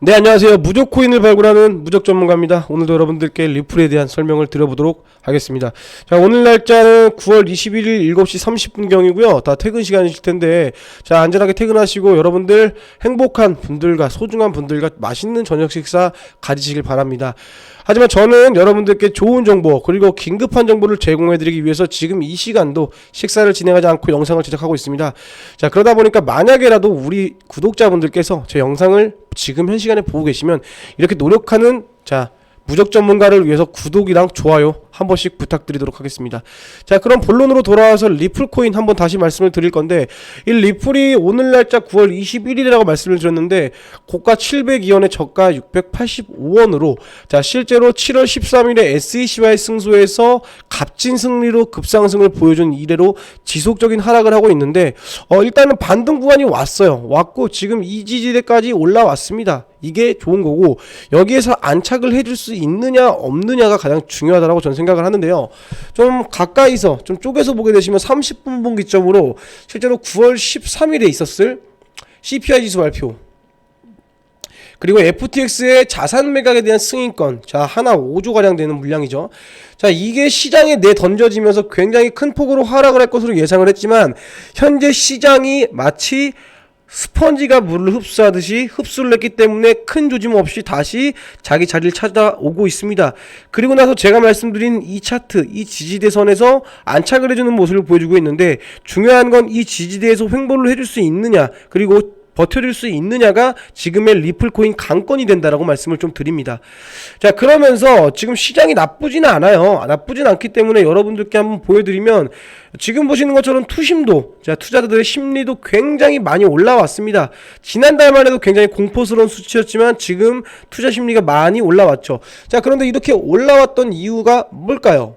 네 안녕하세요. 무적 코인을 발굴하는 무적 전문가입니다. 오늘도 여러분들께 리플에 대한 설명을 드려보도록 하겠습니다. 자 오늘 날짜는 9월 21일 7시 30분경이고요. 다 퇴근 시간이실 텐데 자 안전하게 퇴근하시고 여러분들 행복한 분들과 소중한 분들과 맛있는 저녁 식사 가지시길 바랍니다 하지만 저는 여러분들께 좋은 정보 그리고 긴급한 정보를 제공해드리기 위해서 지금 이 시간도 식사를 진행하지 않고 영상을 제작하고 있습니다. 자 그러다 보니까 만약에라도 우리 구독자분들께서 제 영상을 지금 현 시간에 보고 계시면 이렇게 노력하는 자 무적 전문가를 위해서 구독이랑 좋아요 한 번씩 부탁드리도록 하겠습니다. 자, 그럼 본론으로 돌아와서 리플 코인 한번 다시 말씀을 드릴 건데 이 리플이 오늘 날짜 9월 21일이라고 말씀을 드렸는데 고가 702원에 저가 685원으로 자, 실제로 7월 13일에 SEC와의 승소에서 값진 승리로 급상승을 보여준 이래로 지속적인 하락을 하고 있는데 어, 일단은 반등 구간이 왔어요. 왔고 지금 이 지지대까지 올라왔습니다. 이게 좋은 거고 여기에서 안착을 해줄 수 있느냐 없느냐가 가장 중요하다라고 저는 생각을 하는데요. 좀 가까이서 좀 쪼개서 보게 되시면 30분 본 기점으로 실제로 9월 13일에 있었을 CPI 지수 발표 그리고 FTX의 자산 매각에 대한 승인권 자 하나 5조 가량 되는 물량이죠. 자 이게 시장에 내 던져지면서 굉장히 큰 폭으로 하락을 할 것으로 예상을 했지만 현재 시장이 마치 스펀지가 물을 흡수하듯이 흡수를 했기 때문에 큰 조짐 없이 다시 자기 자리를 찾아오고 있습니다. 그리고 나서 제가 말씀드린 이 차트, 이 지지대선에서 안착을 해주는 모습을 보여주고 있는데 중요한 건 이 지지대에서 횡보를 해줄 수 있느냐 그리고 버텨줄 수 있느냐가 지금의 리플 코인 강건이 된다라고 말씀을 좀 드립니다. 자, 그러면서 지금 시장이 나쁘지는 않아요. 나쁘진 않기 때문에 여러분들께 한번 보여드리면 지금 보시는 것처럼 투심도, 자, 투자자들의 심리도 굉장히 많이 올라왔습니다. 지난달만 해도 굉장히 공포스러운 수치였지만 지금 투자 심리가 많이 올라왔죠. 자, 그런데 이렇게 올라왔던 이유가 뭘까요?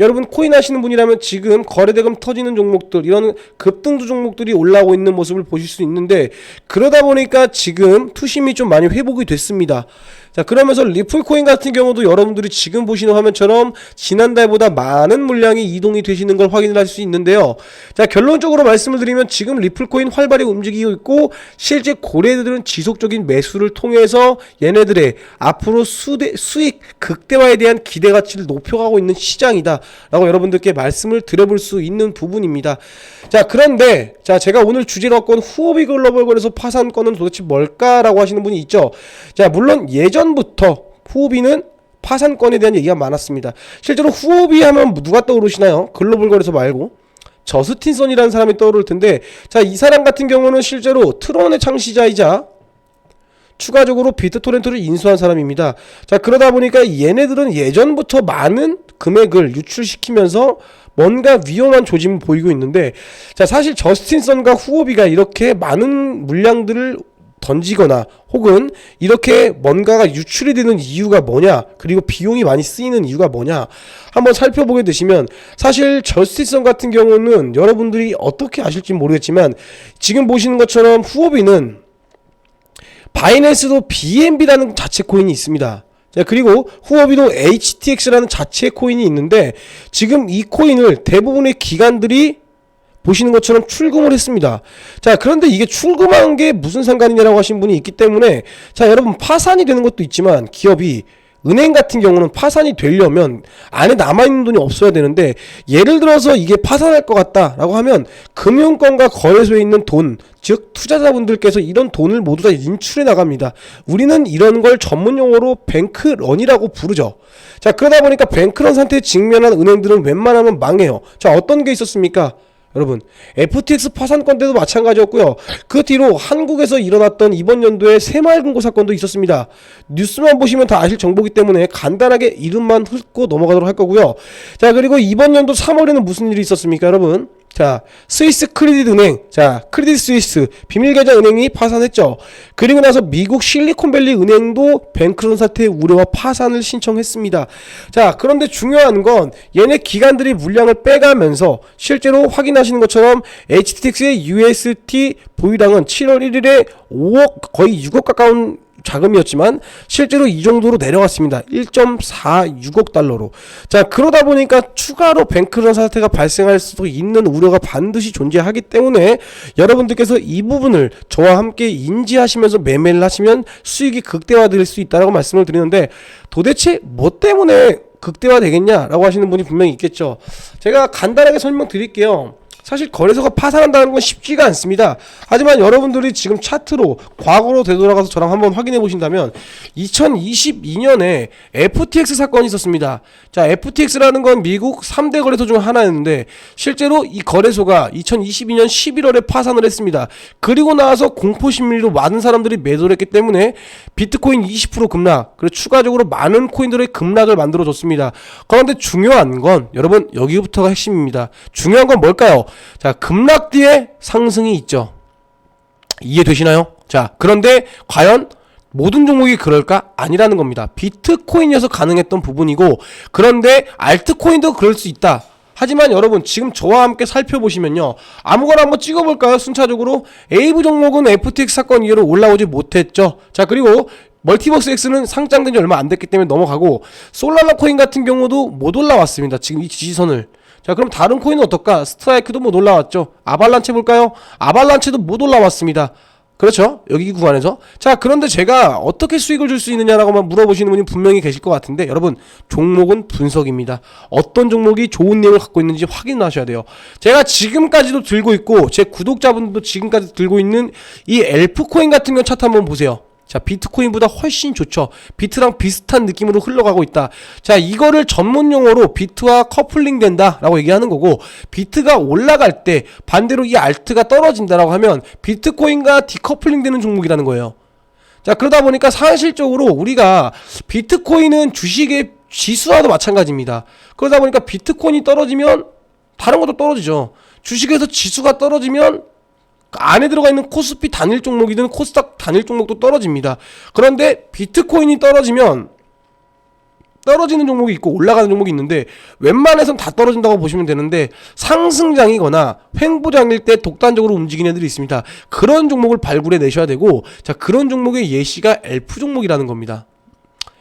여러분 코인 하시는 분이라면 지금 거래대금 터지는 종목들 이런 급등주 종목들이 올라오고 있는 모습을 보실 수 있는데 그러다 보니까 지금 투심이 좀 많이 회복이 됐습니다. 자 그러면서 리플 코인 같은 경우도 여러분들이 지금 보시는 화면처럼 지난달보다 많은 물량이 이동이 되시는 걸 확인할 수 있는데요. 자 결론적으로 말씀을 드리면 지금 리플 코인 활발히 움직이고 있고 실제 고래들은 지속적인 매수를 통해서 얘네들의 앞으로 수대, 수익 극대화에 대한 기대 가치를 높여가고 있는 시장이다. 라고 여러분들께 말씀을 드려볼 수 있는 부분입니다. 자 그런데 자 제가 오늘 주제로 온 후오비 글로벌 거래소 파산 건은 도대체 뭘까라고 하시는 분이 있죠. 자 물론 예전 부터 후오비는 파산권에 대한 얘기가 많았습니다. 실제로 후오비 하면 누가 떠오르시나요? 글로벌 거래소 말고 저스틴son이라는 사람이 떠오를 텐데 자 이 사람 같은 경우는 실제로 트론의 창시자이자 추가적으로 비트토렌트를 인수한 사람입니다. 자 그러다 보니까 얘네들은 예전부터 많은 금액을 유출시키면서 뭔가 위험한 조짐을 보이고 있는데 자 사실 저스틴 선과 후오비가 이렇게 많은 물량들을 던지거나 혹은 이렇게 뭔가가 유출이 되는 이유가 뭐냐 그리고 비용이 많이 쓰이는 이유가 뭐냐 한번 살펴보게 되시면 사실 저스티선 같은 경우는 여러분들이 어떻게 아실지 모르겠지만 지금 보시는 것처럼 후오비는 바이낸스도 BNB라는 자체 코인이 있습니다. 자, 그리고 후오비도 HTX라는 자체 코인이 있는데 지금 이 코인을 대부분의 기관들이 보시는 것처럼 출금을 했습니다. 자, 그런데 이게 출금한 게 무슨 상관이냐라고 하신 분이 있기 때문에 자, 여러분 파산이 되는 것도 있지만 기업이 은행 같은 경우는 파산이 되려면 안에 남아있는 돈이 없어야 되는데 예를 들어서 이게 파산할 것 같다라고 하면 금융권과 거래소에 있는 돈, 즉 투자자분들께서 이런 돈을 모두 다 인출해 나갑니다. 우리는 이런 걸 전문 용어로 뱅크런이라고 부르죠. 자 그러다 보니까 뱅크런 상태에 직면한 은행들은 웬만하면 망해요. 자 어떤 게 있었습니까? 여러분 FTX 파산건 때도 마찬가지였고요. 그 뒤로 한국에서 일어났던 이번 연도에 새마을금고 사건도 있었습니다. 뉴스만 보시면 다 아실 정보기 때문에 간단하게 이름만 훑고 넘어가도록 할 거고요. 자 그리고 이번 연도 3월에는 무슨 일이 있었습니까, 여러분? 자, 스위스 크레딧 은행, 자, 크레딧 스위스 비밀 계좌 은행이 파산했죠. 그리고 나서 미국 실리콘밸리 은행도 뱅크런 사태의 우려와 파산을 신청했습니다. 자, 그런데 중요한 건 얘네 기관들이 물량을 빼가면서 실제로 확인하시는 것처럼 HTX의 UST 보유량은 7월 1일에 5억 거의 6억 가까운 자금이었지만 실제로 이 정도로 내려갔습니다. 1.46억 달러로. 자, 그러다 보니까 추가로 뱅크런 사태가 발생할 수도 있는 우려가 반드시 존재하기 때문에 여러분들께서 이 부분을 저와 함께 인지하시면서 매매를 하시면 수익이 극대화될 수 있다라고 말씀을 드리는데 도대체 뭐 때문에 극대화 되겠냐라고 하시는 분이 분명히 있겠죠. 제가 간단하게 설명드릴게요. 사실 거래소가 파산한다는 건 쉽지가 않습니다. 하지만 여러분들이 지금 차트로 과거로 되돌아가서 저랑 한번 확인해 보신다면 2022년에 FTX 사건이 있었습니다. 자, FTX라는 건 미국 3대 거래소 중 하나였는데 실제로 이 거래소가 2022년 11월에 파산을 했습니다. 그리고 나서 공포 심리로 많은 사람들이 매도를 했기 때문에 비트코인 20% 급락, 그리고 추가적으로 많은 코인들의 급락을 만들어 줬습니다. 그런데 중요한 건 여러분 여기부터가 핵심입니다. 중요한 건 뭘까요? 자, 급락 뒤에 상승이 있죠. 이해되시나요? 자, 그런데 과연 모든 종목이 그럴까? 아니라는 겁니다. 비트코인에서 가능했던 부분이고, 그런데 알트코인도 그럴 수 있다. 하지만 여러분, 지금 저와 함께 살펴보시면요. 아무거나 한번 찍어볼까요? 순차적으로. 에이브 종목은 FTX 사건 이후로 올라오지 못했죠. 자, 그리고 멀티버스 X는 상장된 지 얼마 안 됐기 때문에 넘어가고, 솔라나 코인 같은 경우도 못 올라왔습니다. 지금 이 지지선을. 자 그럼 다른 코인은 어떨까? 스트라이크도 못 올라왔죠. 아발란체 볼까요? 아발란체도 못 올라왔습니다. 그렇죠? 여기 구간에서. 자, 그런데 제가 어떻게 수익을 줄 수 있느냐라고만 물어보시는 분이 분명히 계실 것 같은데, 여러분, 종목은 분석입니다. 어떤 종목이 좋은 내용을 갖고 있는지 확인하셔야 돼요. 제가 지금까지도 들고 있고, 제 구독자분들도 지금까지 들고 있는 이 엘프코인 같은 경우 차트 한번 보세요. 자, 비트코인보다 훨씬 좋죠. 비트랑 비슷한 느낌으로 흘러가고 있다. 자, 이거를 전문 용어로 비트와 커플링 된다라고 얘기하는 거고, 비트가 올라갈 때 반대로 이 알트가 떨어진다라고 하면 비트코인과 디커플링 되는 종목이라는 거예요. 자, 그러다 보니까 사실적으로 우리가 비트코인은 주식의 지수와도 마찬가지입니다. 그러다 보니까 비트코인이 떨어지면 다른 것도 떨어지죠. 주식에서 지수가 떨어지면 안에 들어가 있는 코스피 단일 종목이든 코스닥 단일 종목도 떨어집니다. 그런데 비트코인이 떨어지면 떨어지는 종목이 있고 올라가는 종목이 있는데 웬만해선 다 떨어진다고 보시면 되는데 상승장이거나 횡보장일 때 독단적으로 움직이는 애들이 있습니다. 그런 종목을 발굴해 내셔야 되고 자 그런 종목의 예시가 엘프 종목이라는 겁니다.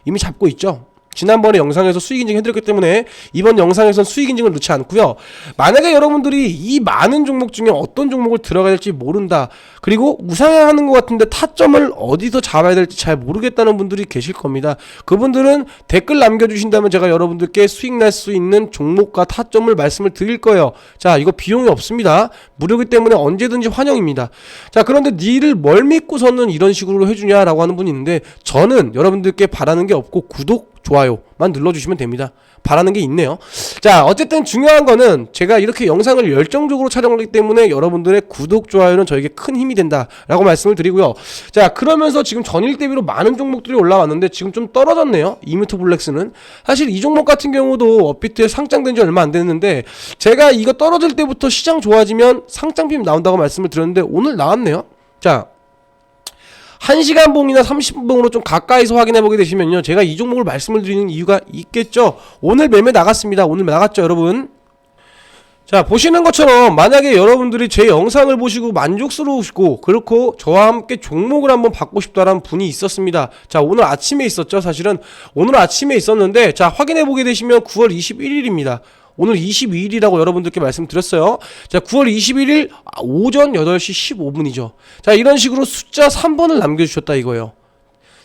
이미 잡고 있죠. 지난번에 영상에서 수익 인증 해드렸기 때문에 이번 영상에선 수익 인증을 넣지 않고요. 만약에 여러분들이 이 많은 종목 중에 어떤 종목을 들어가야 될지 모른다. 그리고 우상향하는 것 같은데 타점을 어디서 잡아야 될지 잘 모르겠다는 분들이 계실 겁니다. 그분들은 댓글 남겨주신다면 제가 여러분들께 수익 날 수 있는 종목과 타점을 말씀을 드릴 거예요. 자, 이거 비용이 없습니다. 무료기 때문에 언제든지 환영입니다. 자, 그런데 니를 뭘 믿고서는 이런 식으로 해주냐라고 하는 분이 있는데 저는 여러분들께 바라는 게 없고 구독, 좋아요만 눌러주시면 됩니다. 바라는 게 있네요. 자, 어쨌든 중요한 거는 제가 이렇게 영상을 열정적으로 촬영하기 때문에 여러분들의 구독, 좋아요는 저에게 큰 힘이 된다라고 말씀을 드리고요. 자, 그러면서 지금 전일 대비로 많은 종목들이 올라왔는데 지금 좀 떨어졌네요. 이뮤트 블랙스는. 사실 이 종목 같은 경우도 업비트에 상장된 지 얼마 안 됐는데 제가 이거 떨어질 때부터 시장 좋아지면 상장빔 나온다고 말씀을 드렸는데 오늘 나왔네요. 자, 1시간 봉이나 30분 봉으로 좀 가까이서 확인해 보게 되시면요. 제가 이 종목을 말씀을 드리는 이유가 있겠죠. 오늘 매매 나갔습니다. 오늘 나갔죠, 여러분. 자, 보시는 것처럼 만약에 여러분들이 제 영상을 보시고 만족스러우시고 그렇고 저와 함께 종목을 한번 받고 싶다라는 분이 있었습니다. 자, 오늘 아침에 있었죠. 사실은 오늘 아침에 있었는데 자, 확인해 보게 되시면 9월 21일입니다. 오늘 22일이라고 여러분들께 말씀드렸어요. 자, 9월 21일 오전 8시 15분이죠. 자, 이런 식으로 숫자 3번을 남겨주셨다 이거예요.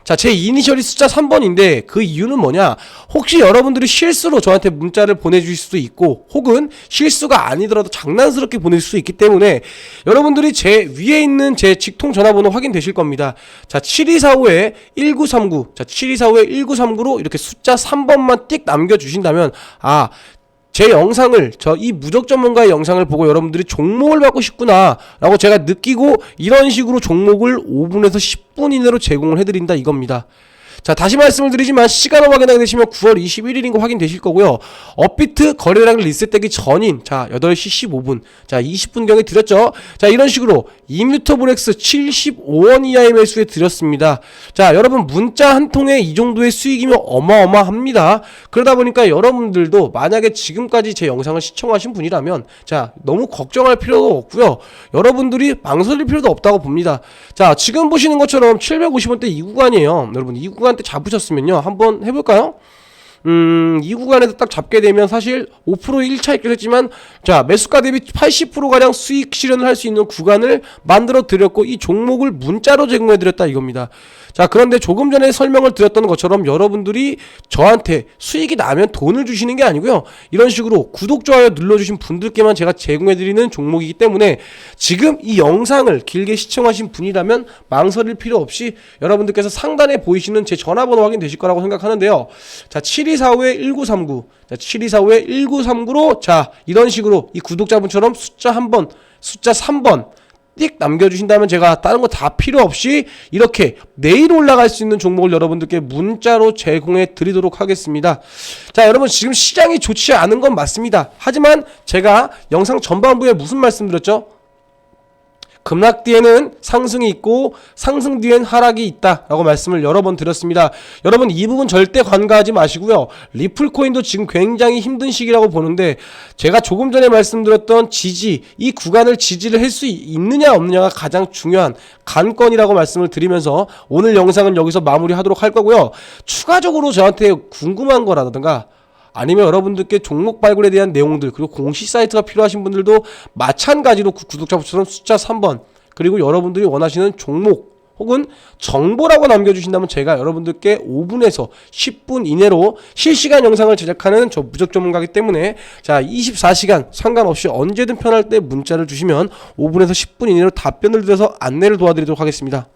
자, 제 이니셜이 숫자 3번인데 그 이유는 뭐냐? 혹시 여러분들이 실수로 저한테 문자를 보내주실 수도 있고 혹은 실수가 아니더라도 장난스럽게 보낼 수 있기 때문에 여러분들이 제 위에 있는 제 직통 전화번호 확인되실 겁니다. 자, 7245에 1939. 자, 7245에 1939로 이렇게 숫자 3번만 띡 남겨주신다면 아, 제 영상을 저 이 무적 전문가의 영상을 보고 여러분들이 종목을 받고 싶구나라고 제가 느끼고 이런 식으로 종목을 5분에서 10분 이내로 제공을 해드린다 이겁니다. 자, 다시 말씀을 드리지만 시간을 확인하게 되시면 9월 21일인 거 확인되실 거고요. 업비트 거래량 리셋되기 전인 자, 8시 15분. 자, 20분경에 드렸죠. 자, 이런 식으로 이뮤터 브렉스 75원 이하의 매수에 드렸습니다. 자, 여러분 문자 한 통에 이 정도의 수익이면 어마어마합니다. 그러다 보니까 여러분들도 만약에 지금까지 제 영상을 시청하신 분이라면 자, 너무 걱정할 필요도 없고요. 여러분들이 망설일 필요도 없다고 봅니다. 자, 지금 보시는 것처럼 750원대 이 구간이에요. 여러분 이 구간 때 잡으셨으면요. 한번 해볼까요? 음, 이 구간에서 딱 잡게 되면 사실 5% 1차 있긴 했지만 자, 매수가 대비 80%가량 수익 실현을 할 수 있는 구간을 만들어 드렸고 이 종목을 문자로 제공해 드렸다 이겁니다. 자, 그런데 조금 전에 설명을 드렸던 것처럼 여러분들이 저한테 수익이 나면 돈을 주시는 게 아니고요. 이런 식으로 구독, 좋아요 눌러주신 분들께만 제가 제공해 드리는 종목이기 때문에 지금 이 영상을 길게 시청하신 분이라면 망설일 필요 없이 여러분들께서 상단에 보이시는 제 전화번호 확인되실 거라고 생각하는데요. 자, 7245-1939. 자, 7245-1939로 자, 이런 식으로 이 구독자분처럼 숫자 한 번, 숫자 3번 띡 남겨주신다면 제가 다른 거 다 필요 없이 이렇게 내일 올라갈 수 있는 종목을 여러분들께 문자로 제공해 드리도록 하겠습니다. 자, 여러분 지금 시장이 좋지 않은 건 맞습니다. 하지만 제가 영상 전반부에 무슨 말씀 드렸죠? 급락 뒤에는 상승이 있고 상승 뒤엔 하락이 있다라고 말씀을 여러 번 드렸습니다. 여러분 이 부분 절대 관가하지 마시고요. 리플 코인도 지금 굉장히 힘든 시기라고 보는데 제가 조금 전에 말씀드렸던 지지 이 구간을 지지를 할 수 있느냐 없느냐가 가장 중요한 관건이라고 말씀을 드리면서 오늘 영상은 여기서 마무리하도록 할 거고요. 추가적으로 저한테 궁금한 거라든가 아니면 여러분들께 종목 발굴에 대한 내용들 그리고 공시 사이트가 필요하신 분들도 마찬가지로 구- 구독자분처럼 숫자 3번 그리고 여러분들이 원하시는 종목 혹은 정보라고 남겨주신다면 제가 여러분들께 5분에서 10분 이내로 실시간 영상을 제작하는 저 무적 전문가이기 때문에 자 24시간 상관없이 언제든 편할 때 문자를 주시면 5분에서 10분 이내로 답변을 드려서 안내를 도와드리도록 하겠습니다.